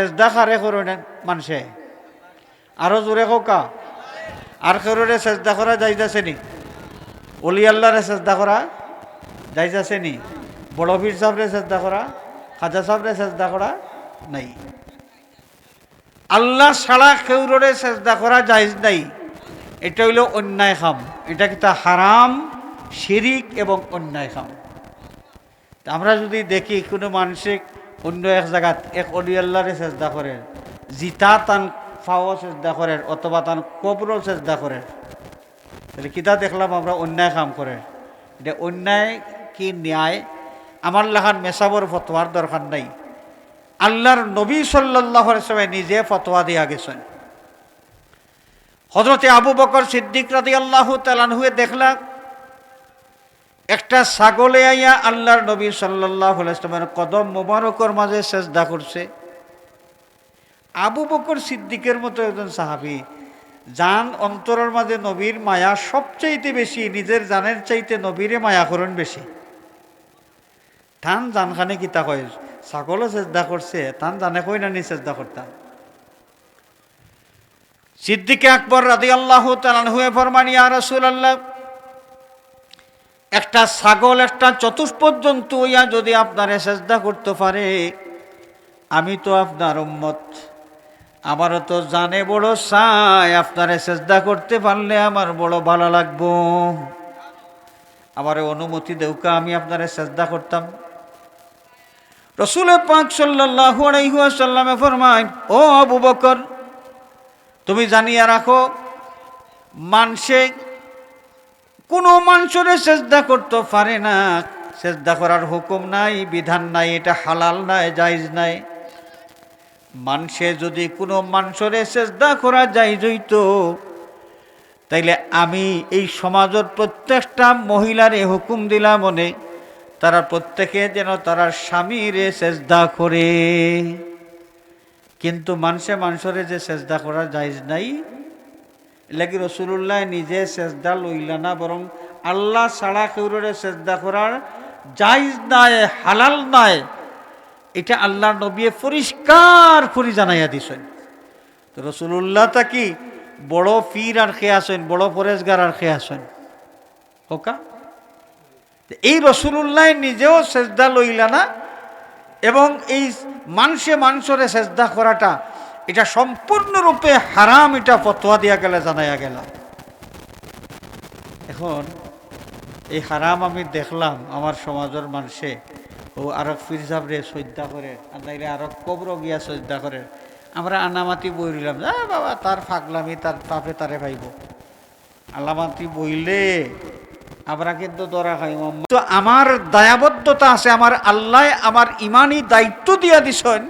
সেজদা খারে করুন মানুষে। আরও জোরে কোকা আর কেউরে চেষ্টা করা যাইতেছে নি? অলি আল্লাহরে চেষ্টা করা যাইতেছে নি? বড় পীর সাহেবরে চেষ্টা করা খাজা সাহেবরে চেষ্টা করা নাই। আল্লাহ ছাড়া কেউরে চেষ্টা করা যাইজ নাই। এটা হইল অন্যায় খাম। এটা কিতা হারাম শিরিক এবং অন্যায় খাম। আমরা যদি দেখি কোনো মানসিক অন্য এক জায়গাত এক অলি আল্লাহরে চেষ্টা করে জিতা তান ফাও চেষ্টা করে অথবা তান কবরও চেষ্টা করে তাহলে কিতা দেখলাম আমরা অন্যায় কাম করে। এটা অন্যায় কি ন্যায়? আমার লেখান মেসাবর ফতোয়ার দরকার নাই। আল্লাহর নবী সাল্লাহ সময় নিজে ফতোয়া দিয়া গেছেন হজরতে আবু বকর সিদ্দিক রাদি আল্লাহ তালানহুয়ে দেখলাম একটা ছাগলে আইয়া আল্লাহর নবী সাল্লাহ ইসলামের কদম মোবারকর মাঝে চেষ্টা করছে। আবু বকর সিদ্দিকের মতো একজন সাহাবি, যান অন্তরের মাঝে নবীর মায়া সবচাইতে বেশি, নিজের জানের চাইতে নবীরে মায়া করুন বেশি। টান জানখানে কিতা কয়, ছাগলও চেষ্টা করছে, থান জানে কই না নি চেষ্টা করতাম। সিদ্দিকে আকবর রাদি আল্লাহ তালানহুয়ে ফরমানি আর রসুল আল্লাহ একটা ছাগল একটা চতুষ্পদ জন্তু ইয়া যদি আপনারে চেষ্টা করতে পারে, আমি তো আপনার উম্মত। আমারও তো জানে বড় চাই আপনারে চেষ্টা করতে পারলে আমার বড় ভালো লাগবো। আমার অনুমতি দেউকা আমি আপনারে চেষ্টা করতাম। রসুল পাক সাল্লাহু ফরমায়, ও আবু বকর, তুমি জানিয়া রাখো মানুষে কোনো মানুষরে চেষ্টা করতে পারে না। চেষ্টা করার হুকুম নাই, বিধান নাই, এটা হালাল নাই, জায়জ নাই। মানুষে যদি কোনো মানুষরে চেষ্টা করা যায় জইত তাইলে আমি এই সমাজের প্রত্যেকটা মহিলারে হুকুম দিলাম মনে তারা প্রত্যেকে যেন তারা স্বামীরে চেষ্টা করে। কিন্তু মানুষে মানুষরে যে চেষ্টা করা যায় নাই লাগি রসুল্লাহ নিজে চেষ্টা লইলা না, বরং আল্লাহ ছাড়া কেউরে চেষ্টা করার জায়জ নাই, হালাল নাই। এটা আল্লাহ নবী পরিষ্কার করে জানাইয়া দিছেন। তো রসুল্লাহ তা কি বড় পীর আর খেয়ে আসেন বড় পরেশগার আর খেয়ে আসেন হোকা? এই রসুল্লাহ নিজেও সেজদা লইলা না, এবং এই মানুষে মানুষরে সেজদা করাটা এটা সম্পূর্ণরূপে হারাম, এটা ফতোয়া দিয়া গেলে, জানাইয়া গেল এখন এই হারাম আমি দেখলাম আমার সমাজের মানুষে। ও আরক ফির সাবরে শ্রদ্ধা করে, আর আরক কবর গিয়া শ্রদ্ধা করে। আমরা আনামাতি বই রইলাম, যা বাবা, তার ফাগলামি, তার পাপে তারে ভাইব। আলামাতি বইলে, আমরা কিন্তু দরা খাই তো আমার দায়াবদ্ধতা আছে, আমার আল্লাহ আমার ইমানি দায়িত্ব দিয়া দিছেন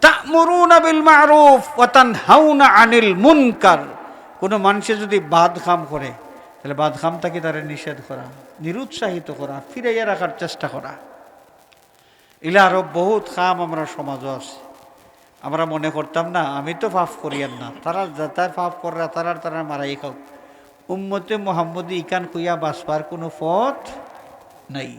তা'মুরুনা আনিল মুনকার। কোনো মানুষে যদি বাদ খাম করে, তাহলে বাদ খামটাকে তারা নিষেধ করা? নিরুৎসাহিত করা, ফিরাইয়া রাখার চেষ্টা করা। এগুলো আরও বহুত খাম আমরা সমাজও আছে। আমরা মনে করতাম না, আমি তো পাপ করিয়ান না। তারা যাতায় পাপ করা তারার তারা মারাই খাও। উম্মতে মোহাম্মদী ইকান কুইয়া বাসবার কোনো পথ নাই।